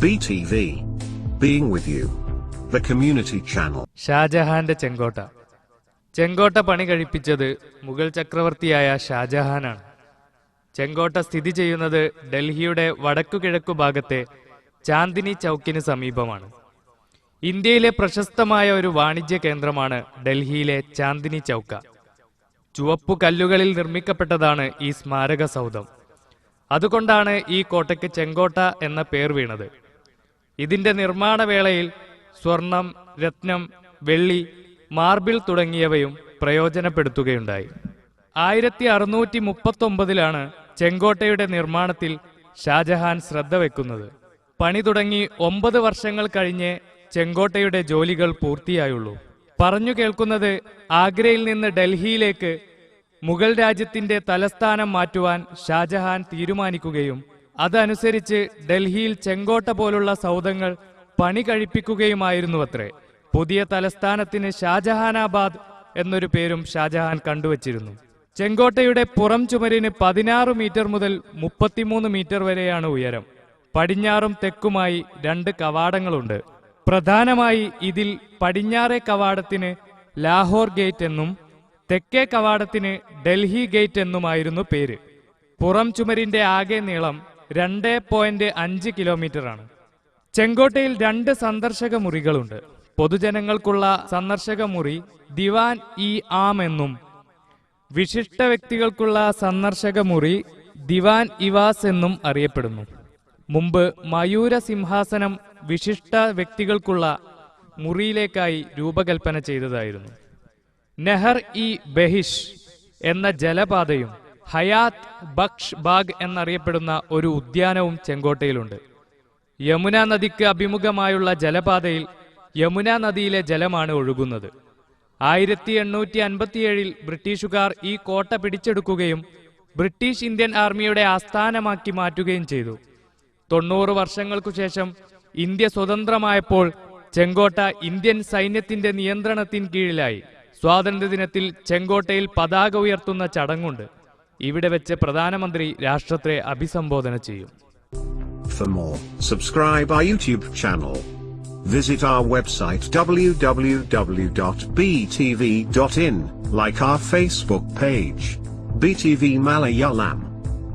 BTV. Being with you. The community channel. ഷാജഹാന്റെ ചെങ്കോട്ട ചെങ്കോട്ട പണി കഴിപ്പിച്ചത് മുഗൾ ചക്രവർത്തിയായ ഷാജഹാനാണ് ചെങ്കോട്ട സ്ഥിതി ചെയ്യുന്നത് ഡൽഹിയുടെ വടക്കുകിഴക്കു ഭാഗത്തെ ചാന്ദിനി ചൗക്കിന് സമീപമാണ് ഇന്ത്യയിലെ പ്രശസ്തമായ ഒരു വാണിജ്യ കേന്ദ്രമാണ് ഡൽഹിയിലെ ചാന്ദിനി ചൗക്ക ചുവപ്പു കല്ലുകളിൽ നിർമ്മിക്കപ്പെട്ടതാണ് ഈ സ്മാരക സൗധം അതുകൊണ്ടാണ് ഈ കോട്ടയ്ക്ക് ചെങ്കോട്ട എന്ന പേർ വീണത് ഇതിന്റെ നിർമ്മാണ വേളയിൽ സ്വർണം രത്നം വെള്ളി മാർബിൾ തുടങ്ങിയവയും പ്രയോജനപ്പെടുത്തുകയുണ്ടായി. ആയിരത്തി അറുന്നൂറ്റി മുപ്പത്തി ഒമ്പതിലാണ് ചെങ്കോട്ടയുടെ നിർമ്മാണത്തിൽ ഷാജഹാൻ ശ്രദ്ധ വെക്കുന്നത്. പണി തുടങ്ങി ഒമ്പത് വർഷങ്ങൾ കഴിഞ്ഞ് ചെങ്കോട്ടയുടെ ജോലികൾ പൂർത്തിയായുള്ളൂ. പറഞ്ഞു കേൾക്കുന്നത് ആഗ്രയിൽ നിന്ന് ഡൽഹിയിലേക്ക് മുഗൾ രാജ്യത്തിന്റെ തലസ്ഥാനം മാറ്റുവാൻ ഷാജഹാൻ തീരുമാനിക്കുകയും അതനുസരിച്ച് ഡൽഹിയിൽ ചെങ്കോട്ട പോലുള്ള സൗധങ്ങൾ പണി കഴിപ്പിക്കുകയുമായിരുന്നു അത്രേ പുതിയ തലസ്ഥാനത്തിന് ഷാജഹാനാബാദ് എന്നൊരു പേരും ഷാജഹാൻ കണ്ടുവച്ചിരുന്നു. ചെങ്കോട്ടയുടെ പുറം ചുമരിന് പതിനാറ് മീറ്റർ മുതൽ മുപ്പത്തിമൂന്ന് മീറ്റർ വരെയാണ് ഉയരം. പടിഞ്ഞാറും തെക്കുമായി രണ്ട് കവാടങ്ങളുണ്ട്. പ്രധാനമായി ഇതിൽ പടിഞ്ഞാറെ കവാടത്തിന് ലാഹോർ ഗേറ്റ് എന്നും തെക്കേ കവാടത്തിന് ഡൽഹി ഗേറ്റ് എന്നുമായിരുന്നു പേര്. പുറം ചുമരിന്റെ ആകെ നീളം രണ്ട് പോയിന്റ് അഞ്ച് കിലോമീറ്ററാണ് ചെങ്കോട്ടയിൽ രണ്ട് സന്ദർശക മുറികളുണ്ട് പൊതുജനങ്ങൾക്കുള്ള സന്ദർശക മുറി ദിവാൻ ഇ ആം എന്നും വിശിഷ്ട വ്യക്തികൾക്കുള്ള സന്ദർശക മുറി ദിവാൻ ഇവാസ് എന്നും അറിയപ്പെടുന്നു. മുമ്പ് മയൂര സിംഹാസനം വിശിഷ്ട വ്യക്തികൾക്കുള്ള മുറിയിലേക്കായി രൂപകൽപ്പന ചെയ്തതായിരുന്നു. നെഹർ ഇ ബഹിഷ് എന്ന ജലപാതയും ഹയാത്ത് ബക്ഷ് ബാഗ് എന്നറിയപ്പെടുന്ന ഒരു ഉദ്യാനവും ചെങ്കോട്ടയിലുണ്ട്. യമുന നദിക്ക് അഭിമുഖമായുള്ള ജലപാതയിൽ യമുന നദിയിലെ ജലമാണ് ഒഴുകുന്നത്. ആയിരത്തി എണ്ണൂറ്റി അൻപത്തിയേഴിൽ ബ്രിട്ടീഷുകാർ ഈ കോട്ട പിടിച്ചെടുക്കുകയും ബ്രിട്ടീഷ് ഇന്ത്യൻ ആർമിയുടെ ആസ്ഥാനമാക്കി മാറ്റുകയും ചെയ്തു. തൊണ്ണൂറ് വർഷങ്ങൾക്കു ശേഷം ഇന്ത്യ സ്വതന്ത്രമായപ്പോൾ ചെങ്കോട്ട ഇന്ത്യൻ സൈന്യത്തിന്റെ നിയന്ത്രണത്തിൻ കീഴിലായി. സ്വാതന്ത്ര്യദിനത്തിൽ ചെങ്കോട്ടയിൽ പതാക ഉയർത്തുന്ന ചടങ്ങുണ്ട്. ഇവിടെ വെച്ച് പ്രധാനമന്ത്രി രാഷ്ട്രത്തെ അഭിസംബോധന ചെയ്യും For more, subscribe our YouTube channel. Visit our website www.btv.in, like our Facebook page. BTV Malayalam.